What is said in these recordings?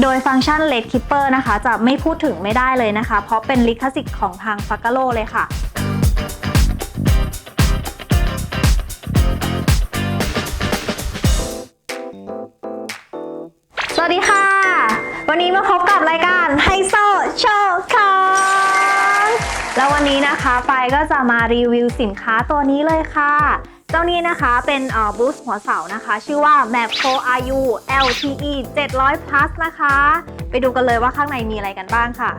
โดยฟังก์ชัน Red Keeper นะคะ จะไม่พูดถึงไม่ได้เลยนะคะ เพราะเป็นลิขสิทธิ์ของทาง f a c a l o เลยค่ะสวัสดีค่ะ วันนี้มาพบกับรายการไฮโซโชว์ของแล้ววันนี้นะคะไปก็จะมารีวิวสินค้าตัวนี้เลยค่ะ เจ้านี้นะคะเป็นบูสต์หัวเสานะคะ ชื่อว่า Map Pro RU LTE 700 plus นะคะ ไปดูกันเลยว่าข้างในมีอะไรกันบ้างค่ะ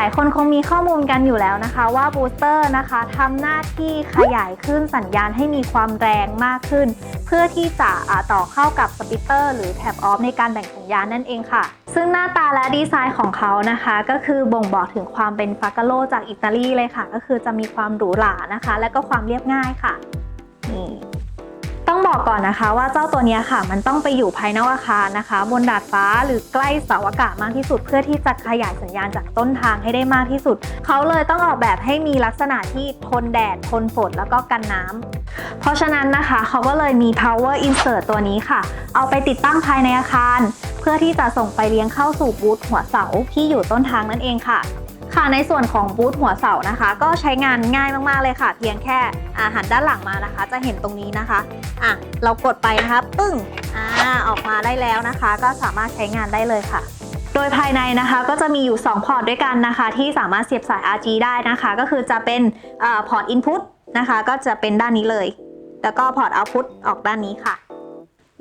ลายๆ คนคงมีข้อมูลกันอยู่แล้วนะคะ ว่าบูสเตอร์นะคะทำหน้าที่ขยายขึ้นสัญญาณให้มีความแรงมากขึ้น เพื่อที่จะต่อเข้ากับสปิเตอร์หรือแท็บออฟในการแบ่งสัญญาณนั่นเองค่ะ ซึ่งหน้าตาและดีไซน์ของเขานะคะ ก็คือบ่งบอกถึงความเป็นฟากาโลจากอิตาลีเลยค่ะ ก็คือจะมีความหรูหรานะคะ และก็ความเรียบง่ายค่ะ บอกก่อนนะคะว่าเจ้าตัวนี้ค่ะ มันต้องไปอยู่ภายนอกอาคารนะคะ บนดาดฟ้าหรือใกล้เสาอากาศมากที่สุด เพื่อที่จะขยายสัญญาณจากต้นทางให้ได้มากที่สุด เขาเลยต้องออกแบบให้มีลักษณะที่ทนแดด ทนฝนแล้วก็กันน้ำเพราะฉะนั้นนะคะเขาก็เลยมี power insert ตัวนี้ค่ะ เอาไปติดตั้งภายในอาคาร เพื่อที่จะส่งไปเลี้ยงเข้าสู่บูธหัวเสาที่อยู่ต้นทางนั่นเองค่ะ ค่ะในส่วนของบูธหัวเสานะคะ ก็ใช้งานง่ายมากๆเลยค่ะ เพียงแค่อาหันด้านหลังมานะคะ จะเห็นตรงนี้นะคะอะเรากดไปนะคะปึ้งอ่าออกมาได้แล้วนะคะ ก็สามารถใช้งานได้เลยค่ะโดยภายในนะคะก็จะมีอยู่ 2 พอร์ตด้วยกันนะคะ ที่สามารถเสียบสาย RG ได้นะคะ ก็คือจะเป็นพอร์ต Input นะคะ ก็จะเป็นด้านนี้เลย แล้วก็พอร์ต Output ออกด้านนี้ค่ะ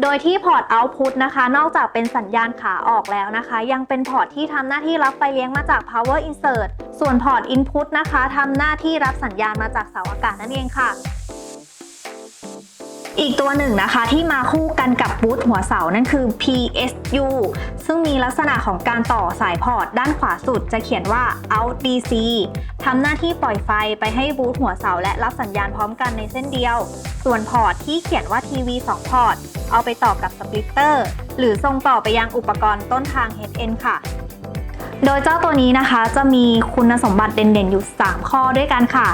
โดยที่พอร์ตเอาต์พุตนะคะ นอกจากเป็นสัญญาณขาออกแล้วนะคะ ยังเป็นพอร์ตที่ทำหน้าที่รับไฟเลี้ยงมาจาก Power Insert ส่วนพอร์ต Input นะคะทำหน้าที่รับสัญญาณมาจากเสาอากาศนั่นเองค่ะ อีกตัวหนึ่งนะคะที่มาคู่กันกับบูทหัวเสานั่นคือ PSU ซึ่งมีลักษณะของการต่อสายพอร์ตด้านขวาสุดจะเขียนว่า out DC ทำหน้าที่ปล่อยไฟไปให้บูทหัวเสาและรับสัญญาณพร้อมกันในเส้นเดียว ส่วนพอร์ตที่เขียนว่า TV 2พอร์ตเอาไปต่อกับสปลิตเตอร์หรือส่งต่อไปยังอุปกรณ์ต้นทาง HN ค่ะโดยเจ้าตัวนี้นะคะจะมีคุณสมบัติเด่นๆ อยู่ 3 ข้อด้วยกันค่ะ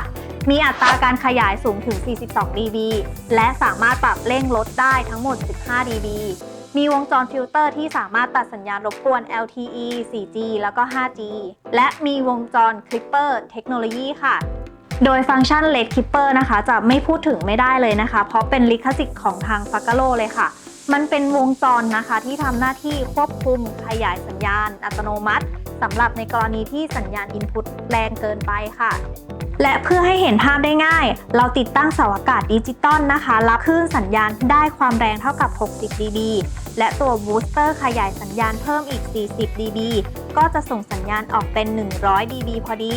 มีอัตราการขยายสูงถึง 42 dB และสามารถปรับเร่งลดได้ทั้งหมด 15 dB มีวงจรฟิลเตอร์ที่สามารถตัดสัญญาณรบกวน LTE 4G แล้วก็ 5G และมีวงจร Clipper เทคโนโลยีค่ะ โดยฟังก์ชัน Red Keeper นะคะ จะไม่พูดถึงไม่ได้เลยนะคะ เพราะเป็นลิขสิทธิ์ของทาง f a c a l o เลยค่ะ มันเป็นวงจรนะคะที่ทำหน้าที่ควบคุมขยายสัญญาณอัตโนมัติสำหรับในกรณีที่สัญญาณ Input แรงเกินไปค่ะ และเพื่อให้เห็นภาพได้ง่าย เราติดตั้งเสาอากาศดิจิตอลนะคะ รับคลื่นสัญญาณได้ความแรงเท่ากับ 60 dB และตัวบูสเตอร์ขยายสัญญาณเพิ่มอีก 40 dB ก็จะส่งสัญญาณออกเป็น 100 dB พอดี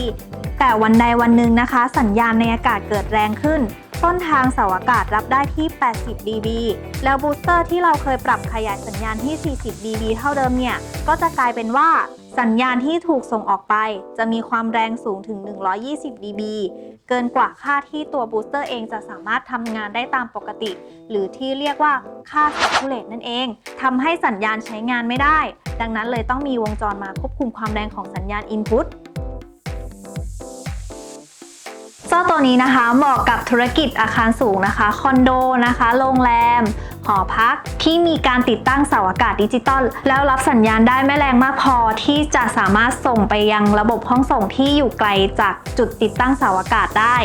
แต่วันใดวันหนึ่งนะคะ สัญญาณในอากาศเกิดแรงขึ้น ต้นทางเสาอากาศรับได้ที่ 80 dB แล้วบูสเตอร์ที่เราเคยปรับขยายสัญญาณที่ 40 dB เท่าเดิมเนี่ย ก็จะกลายเป็นว่าสัญญาณที่ถูกส่งออกไป จะมีความแรงสูงถึง 120 dB เกินกว่าค่าที่ตัวบูสเตอร์เองจะสามารถทำงานได้ตามปกติ หรือที่เรียกว่าค่า saturate นั่นเองทำให้สัญญาณใช้งานไม่ได้ ดังนั้นเลยต้องมีวงจรมาควบคุมความแรงของสัญญาณ input เจ้าตัวนี้นะคะเหมาะกับธุรกิจอาคารสูงนะคะ คอนโดนะคะ โรงแรม หอพักที่มีการติดตั้งเสาอากาศดิจิตอลแล้วรับสัญญาณได้ไม่แรงมากพอที่จะสามารถส่งไปยังระบบห้องส่งที่อยู่ไกลจากจุดติดตั้งเสาอากาศได้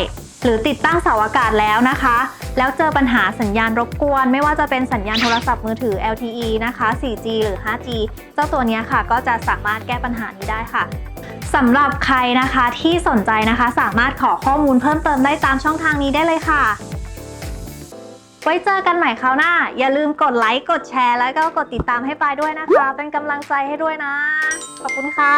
หรือติดตั้งเสาอากาศแล้วนะคะ แล้วเจอปัญหาสัญญาณรบกวน ไม่ว่าจะเป็นสัญญาณโทรศัพท์มือถือ LTE นะคะ 4G หรือ 5G เจ้าตัวนี้ค่ะก็จะสามารถแก้ปัญหานี้ได้ค่ะ สำหรับใครนะคะที่สนใจนะคะ สามารถขอข้อมูลเพิ่มเติมได้ตามช่องทางนี้ได้เลยค่ะ ไว้เจอกันใหม่คราวหน้า อย่าลืมกดไลค์ กดแชร์ แล้วก็กดติดตามให้ปายด้วยนะคะ เป็นกำลังใจให้ด้วยนะ ขอบคุณค่ะ